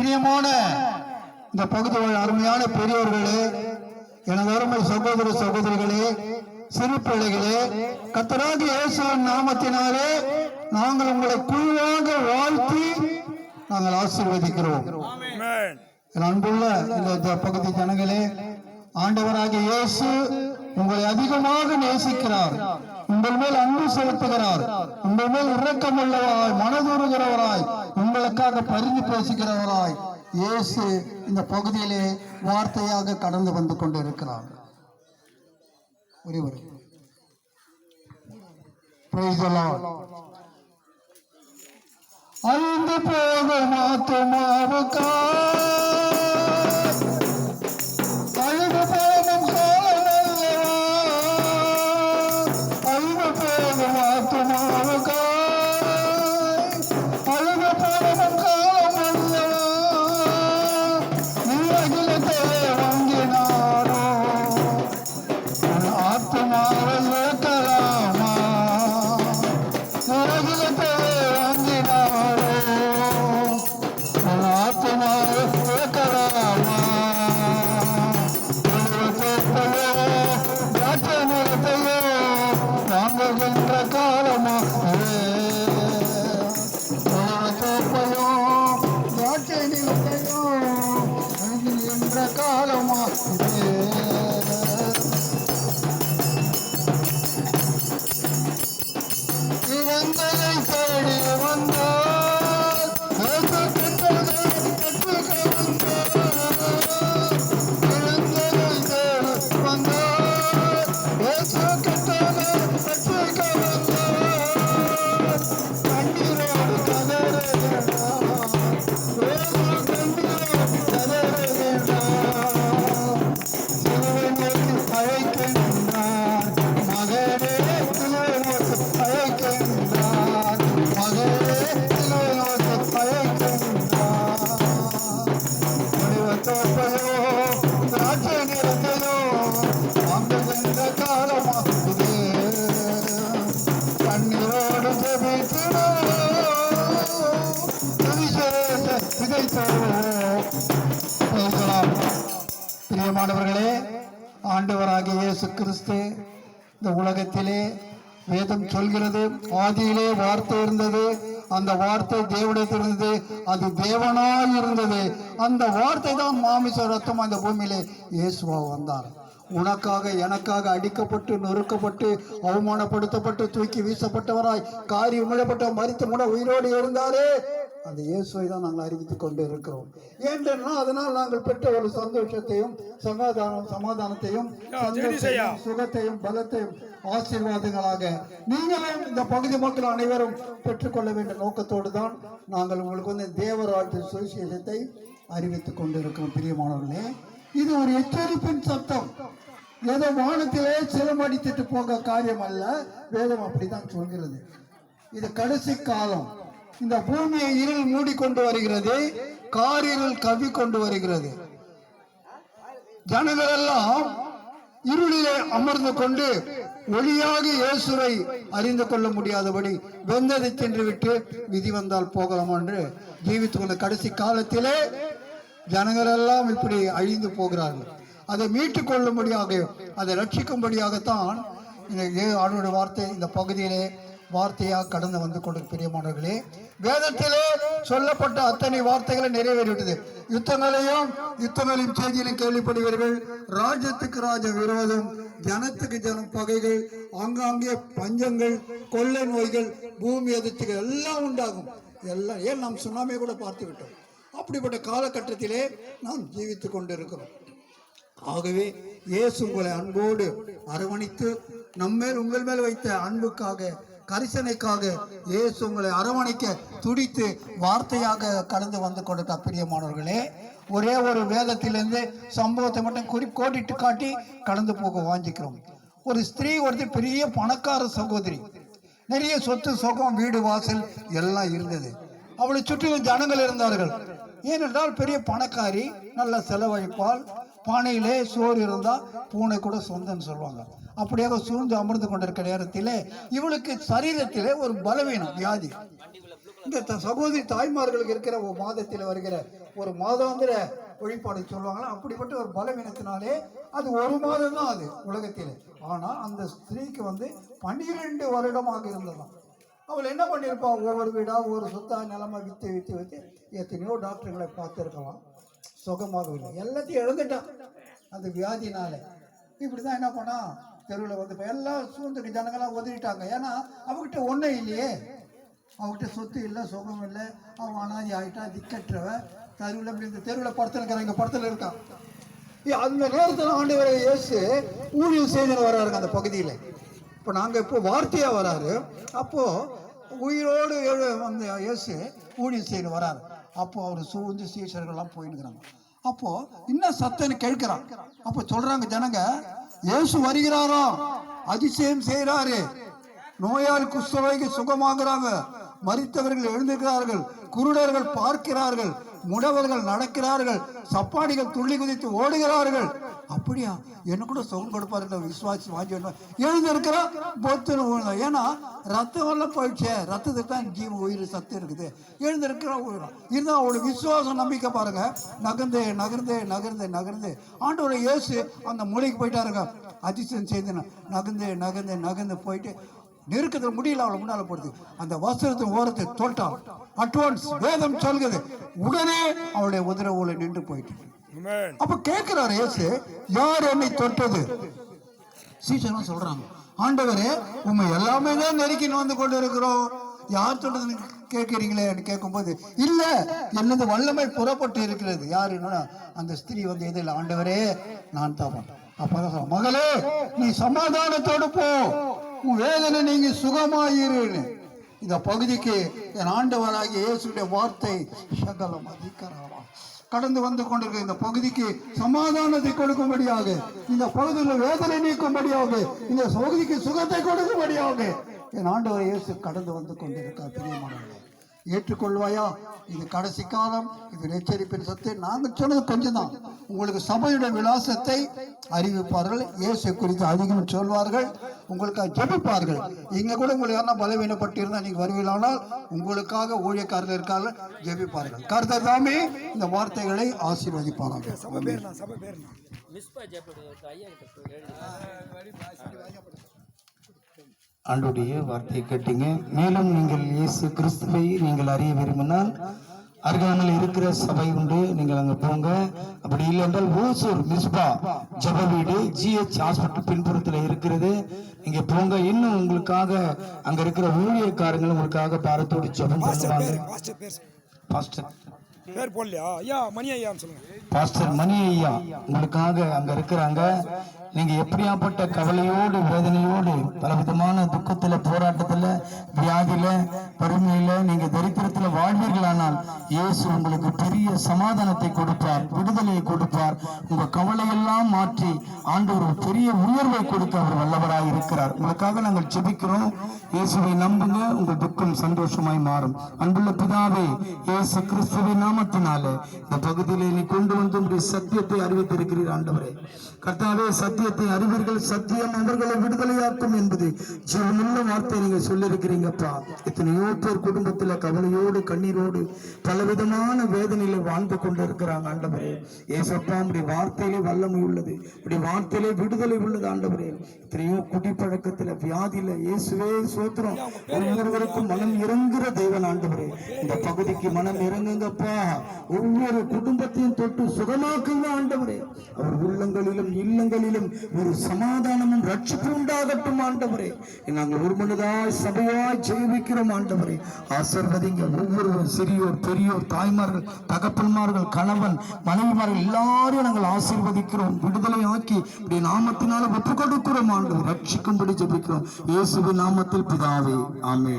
பிரியமான இந்த பகுதியில் அருமையான பெரியவர்களே எனது அருமை சகோதர சகோதரிகளே சிறு பிள்ளைகளே கத்தராகி இயேசுவின் நாமத்தினாலே நாங்கள் உங்களை குழுவாக வாழ்த்தி நாங்கள் ஆசீர்வதிக்கிறோம். அன்புள்ள இந்த பகுதி ஜனங்களே ஆண்டவராகிய இயேசு உங்களை அதிகமாக நேசிக்கிறார். உங்கள் மேல் அன்பு செலுத்துகிறார் உங்கள் மேல் இரக்கமுள்ளவராய் மனதூறுகிறவராய் உங்களுக்காக பரிந்து பேசுகிறவராய் இயேசு இந்த பகுதியிலே வார்த்தையாக கடந்து வந்து கொண்டிருக்கிறார். ஒரே ஒரு அழிந்து போகும் ஆத்துமாவுக்கா பிரியமானவர்களே ஆண்டவராகிய இயேசு கிறிஸ்து இந்த உலகத்திலே வேதம் சொல்கிறது ஆதியிலே வார்த்தை இருந்தது அந்த வார்த்தை தேவனிடத்தில் இருந்தது அது தேவனாய் இருந்தது. அந்த வார்த்தை தான் மாமிச ரத்தம் அந்த பூமியிலே இயேசுவா வந்தார். உனக்காக எனக்காக அடிக்கப்பட்டு நொறுக்கப்பட்டு அவமானப்படுத்தப்பட்டு தூக்கி வீசப்பட்டவராய் காரி உமிழப்பட்ட மறித்து முட உயிரோடு இருந்தாரே. அந்த இயேசுவை தான் நாங்கள் அறிவித்துக் கொண்டு இருக்கிறோம். ஏனென்றால் அதனால் நாங்கள் பெற்ற ஒரு சந்தோஷத்தையும் சமாதானம் சமாதானத்தையும் சுகத்தையும் பலத்தையும் ஆசீர்வாதங்களாக நீங்களும் இந்த பகுதி மக்கள் அனைவரும் பெற்றுக்கொள்ள வேண்டிய நோக்கத்தோடு தான் நாங்கள் உங்களுக்கு வந்து தேவராஜ்ய சுவிசேஷத்தை அறிவித்துக் கொண்டிருக்கிறோம் பிரியமானவர்களே. இது ஒரு எச்சரிப்பின் சத்தம். ஏதோ வானத்திலே சிலமடித்துட்டு போக காரியம் அல்ல வேதம் அப்படிதான் சொல்கிறது. இது கடைசி காலம். இந்த பூமியை இருள் மூடிக்கொண்டு வருகிறது காரிருள் கவி கொண்டு வருகிறது. ஜனங்கள் எல்லாம் இருளிலே அமர்ந்து கொண்டு ஒளியாக இயேசுவை அறிந்து கொள்ள முடியாதபடி வெந்ததை சென்று விட்டு விதி வந்தால் போகலாம் என்று ஜீவித்து கொண்ட கடைசி காலத்திலே ஜனங்கள் எல்லாம் இப்படி அழிந்து போகிறார்கள். அதை மீட்டுக் கொள்ளும்படியாக அதை ரட்சிக்கும்படியாகத்தான் இந்த ஏ- வார்த்தை இந்த பகுதியிலே வார்த்தையாக கடந்து வந்து கொண்டு பிரியமானவர்களே வேதத்திலே சொல்லப்பட்ட அத்தனை வார்த்தைகளை நிறைவேறிவிட்டது. யுத்தங்களையும் யுத்தங்களையும் செய்தியிலும் கேள்விப்படுவீர்கள். ராஜ்யத்துக்கு ராஜ விரோதம் ஜனத்துக்கு ஜனம் பகைகள் ஆங்காங்கே பஞ்சங்கள் கொள்ளை நோய்கள் பூமி எதிர்த்துகள் எல்லாம் உண்டாகும். எல்லாம் ஏன் நாம் சுனாமியை கூட பார்த்து விட்டோம்? அப்படிப்பட்ட காலகட்டத்திலே நாம் ஜீவித்து கொண்டிருக்கிறோம். ஆகவே இயேசு உங்களை அன்போடு அரவணைத்து நம்மேல் உங்கள் மேல் வைத்த அன்புக்காக கரிசனைக்காக இயேசு உங்களை அரவணைக்க துடித்து வார்த்தையாக கடந்து வந்து கொடுத்த பிரியமானவர்களே ஒரே ஒரு வேதத்திலிருந்து சம்பவத்தை மட்டும் குறி கோடிட்டு காட்டி கடந்து போக வாஞ்சிக்கிறோம். ஒரு ஸ்திரீ ஒருத்தர் பெரிய பணக்கார சகோதரி நிறைய சொத்து சுகம் வீடு வாசல் எல்லாம் இருந்தது. அவளை சுற்றிலும் ஜனங்கள் இருந்தார்கள். ஏனென்றால் பெரிய பணக்காரி நல்ல செலவழிப்பால் பானையிலே சோறு இருந்தால் பூனை கூட சொந்தம்னு சொல்லுவாங்க. அப்படியாக சூழ்ந்து அமர்ந்து கொண்டிருக்கிற நேரத்திலே இவளுக்கு சரீரத்திலே ஒரு பலவீனம் வியாதி. இந்த த- சகோதரி தாய்மார்களுக்கு இருக்கிற ஒரு மாதத்தில் வருகிற ஒரு மாதாந்திர வழிபாடு சொல்லுவாங்களா? அப்படிப்பட்ட ஒரு பலவீனத்தினாலே அது ஒரு மாதம் தான் அது உலகத்தில். ஆனால் அந்த ஸ்திரீக்கு வந்து பன்னிரெண்டு வருடமாக இருந்ததாம். அவள் என்ன பண்ணியிருப்பா? ஒவ்வொரு வீடாக ஒவ்வொரு சொத்தா நிலமாக வித்து வித்து வித்து எத்தனையோ டாக்டர்களை பார்த்துருக்கலாம். சுகமாகவில்லை. எல்லாத்தையும் இழந்துட்டான். அந்த வியாதினால. இப்படி தான் என்ன பண்ணால் தெருவில் வந்து இப்போ எல்லாம் சூழ்ந்துட்டு ஜனங்கள்லாம் உதறிட்டாங்க. ஏன்னா அவகிட்ட ஒன்றும் இல்லையே. அவங்ககிட்ட சொத்து இல்லை சுகம் இல்லை. அவன் அனாதி ஆகிட்டான் திக்கற்றவன். தெருவில் இப்படி இந்த தெருவில் படத்தில் இருக்கிறான். இங்கே படத்தில் இருக்கான். ஏ, அந்த நேரத்தில் ஆண்டு வர இயேசு ஊழியம் செய்து வராருங்க அந்த பகுதியில். இப்போ நாங்கள் இப்போ வார்த்தையாக வராரு. அப்போது உயிரோடு எழு வந்து இயேசு ஊழியம் செய்து வராரு அப்போ அவர் சூழ்ந்து சீசர்கள்லாம் போயின்னுக்குறாங்க அப்போது இன்னும் சத்தன்னு கேட்கிறான். அப்போ சொல்கிறாங்க ஜனங்க இயேசு வருகிறாராம் அதிசயம் செய்கிறாரு. நோயால் குஷ்டரோகி சுகமாகிறாங்க. மறித்தவர்கள் எழுந்துகிறார்கள். குருடர்கள் பார்க்கிறார்கள். முடவர்கள் நடக்கிறார்கள் சப்பாடிகள் துள்ளி குதித்து ஓடுகிறார்கள். அப்படியா? என்ன கூட சுகம் கொடுப்பாரு விசுவாசி வாங்கி எழுந்திருக்கிறா பொத்துன்னு விழுந்தான் ஏன்னா ரத்தம் எல்லாம் போயிடுச்சே. ரத்தத்துக்கு தான் ஜீவ உயிர் சத்து இருக்குது. எழுந்திருக்கிறா உயிரும் இருந்தால் அவளுடைய விசுவாசம் நம்பிக்கை பாருங்க. நகர்ந்து நகர்ந்து நகர்ந்து நகர்ந்து. ஆண்டோட இயேசு அந்த மூலைக்கு போயிட்டாருங்க. அதிசயம் செய்து நகர்ந்து நகர்ந்து நகர்ந்து போயிட்டு நெருக்கத்தில் முடியல அவளை முன்னால போடுது அந்த வஸ்திரத்தின் ஓரத்தை தொட்டான் அட்வான்ஸ் வேதம் சொல்கிறது உடனே அவளுடைய உதிரவுல நின்று போயிட்டு. அப்ப கேட்கிறாரு இயேசு யார் என்னை தொட்டது? சீசனும் சொல்றாங்க ஆண்டவரே உண்மை எல்லாமே தான் நெருக்கின்னு வந்து கொண்டு இருக்கிறோம் யார் தொட்டதுன்னு கேட்கிறீங்களே? கேட்கும்போது இல்ல என்னது வல்லமை புறப்பட்டு இருக்கிறது. யாருன்னா அந்த ஸ்திரீ வந்து எதில் ஆண்டவரே நான் தான் அப்பதான் மகளே நீ சமாதானத்தோடு போ. உன் வேதனை நீங்க சுகமாயிருன்னு இந்த பகுதிக்கு என் ஆண்டவராகிய இயேசுடைய வார்த்தை சகலம் அதிகரமா கடந்து வந்து கொண்டிருக்கிற இந்த பகுதிக்கு சமாதானத்தை கொடுக்கும்படியாக இந்த பகுதியில் வேதனை நீக்கும்படியாக இந்த பகுதிக்கு சுகத்தை கொடுக்கும்படியாக என் ஆண்டவர் இயேசு கடந்து வந்து கொண்டிருக்கார் பிரியமானவர்களே ஏற்றுக்கொள்வாயா? இது கடைசி காலம் இது எச்சரிப்பின் சத்து. நாங்கள் சொன்னது கொஞ்சம் தான் உங்களுக்கு சபையுடைய விலாசத்தை அறிவிப்பார்கள் இயேசு குறித்து அதிகம் சொல்வார்கள். உங்களுக்காக ஜெபிப்பார்கள். இங்க கூட உங்களுக்கு யாரா பலவீனப்பட்டு இருந்தால் நீங்க வருவீங்களானால் உங்களுக்காக ஊழியக்காரர்கள் இருக்கார்கள் ஜெபிப்பார்கள். கர்த்தர் தாமே இந்த வார்த்தைகளை ஆசீர்வதிப்பார்கள் சபை பேர்னா சபை பேர்னா மிஸ்பா ஜெயப்படுவதற்கு ஐயா கிட்ட போய் எழுதி ஆண்டுடைய வார்த்தையை கேட்டீங்க. மேலும் நீங்கள் இயேசு கிறிஸ்துவை நீங்கள் அறிய விரும்பினால் அருகாமல் இருக்கிற சபை உண்டு. நீங்கள் அங்க போங்க. அப்படி இல்லை என்றால் ஓசூர் மிஸ்பா ஜப வீடு ஜிஹெச் ஹாஸ்பிட்டல் பின்புறத்தில் இருக்கிறது. நீங்க போங்க. இன்னும் உங்களுக்காக அங்க இருக்கிற ஊழியக்காரங்கள் உங்களுக்காக பாரத்தோடு ஜெபம் பண்ணுவாங்க. பேர் போடலையா? ஐயா மணி ஐயான்னு சொல்லுங்க. பாஸ்டர் மணி ஐயா உங்களுக்காக அங்க இருக்கிறாங்க. நீங்க எப்படியாப்பட்ட கவலையோடு வேதனையோடு பலவிதமான துக்கத்துல போராட்டத்துல வியாதியில வறுமையில நீங்க தரித்திரத்துல வாழ்வீர்களானால் இயேசு உங்களுக்கு பெரிய சமாதானத்தை கொடுப்பார் விடுதலையை கொடுப்பார். உங்க கவலையெல்லாம் மாற்றி ஆண்டு ஒரு பெரிய உயர்வை கொடுக்க அவர் வல்லவராய் இருக்கிறார். உங்களுக்காக நாங்கள் ஜெபிக்கிறோம். இயேசுவை நம்புங்க. உங்கள் துக்கம் சந்தோஷமாய் மாறும். அன்புள்ள பிதாவே இயேசு கிறிஸ்துவின் நாமத்தினாலே இந்த பகுதியிலே நீ கொண்டு வந்து சத்தியத்தை அறிவித்திருக்கிறீர் ஆண்டவரே. கர்த்தாவே சத்தியத்தை அறிவீர்கள் சத்தியம் அவர்களை விடுதலையாக்கும் என்பது ஜீவனுள்ள வார்த்தை நீங்க சொல்லியிருக்கிறீங்கப்பா. எத்தனையோ பேர் குடும்பத்துல கவலையோடு கண்ணீரோடு பலவிதமான வேதனையில வாழ்ந்து கொண்டிருக்கிறாங்க ஆண்டவரே. ஏசப்பா உடைய வார்த்தையிலே வல்லமை உள்ளது. இப்படி வார்த்தையிலே விடுதலை உள்ளது ஆண்டவரே. எத்தனையோ குடிப்பழக்கத்துல வியாதியில இயேசுவே சோத்திரம். ஒவ்வொருவருக்கும் மனம் இறங்குற தேவன் ஆண்டவரே. இந்த பகுதிக்கு மனம் இறங்குங்கப்பா. ஒவ்வொரு குடும்பத்தையும் தொட்டு சுகமாக்குங்க ஆண்டவரே. அவர் உள்ளங்களிலும் இல்லங்களிலும் ஒரு சமாதானமும் ரட்சிப்பு உண்டாகட்டும் ஆண்டவரே. நாங்கள் ஒரு மனதாய் சபையாய் ஜெயிக்கிறோம் ஆண்டவரே. ஆசீர்வதிங்க ஒவ்வொருவர் சிறியோர் பெரியோர் தாய்மார்கள் தகப்பன்மார்கள் கணவன் மனைவிமார்கள் எல்லாரையும் நாங்கள் ஆசீர்வதிக்கிறோம். விடுதலை ஆக்கி இப்படி நாமத்தினால ஒப்புக் கொடுக்கிறோம் ஆண்டவர். ரட்சிக்கும்படி ஜெபிக்கிறோம். இயேசுவின் நாமத்தில் பிதாவே. ஆமே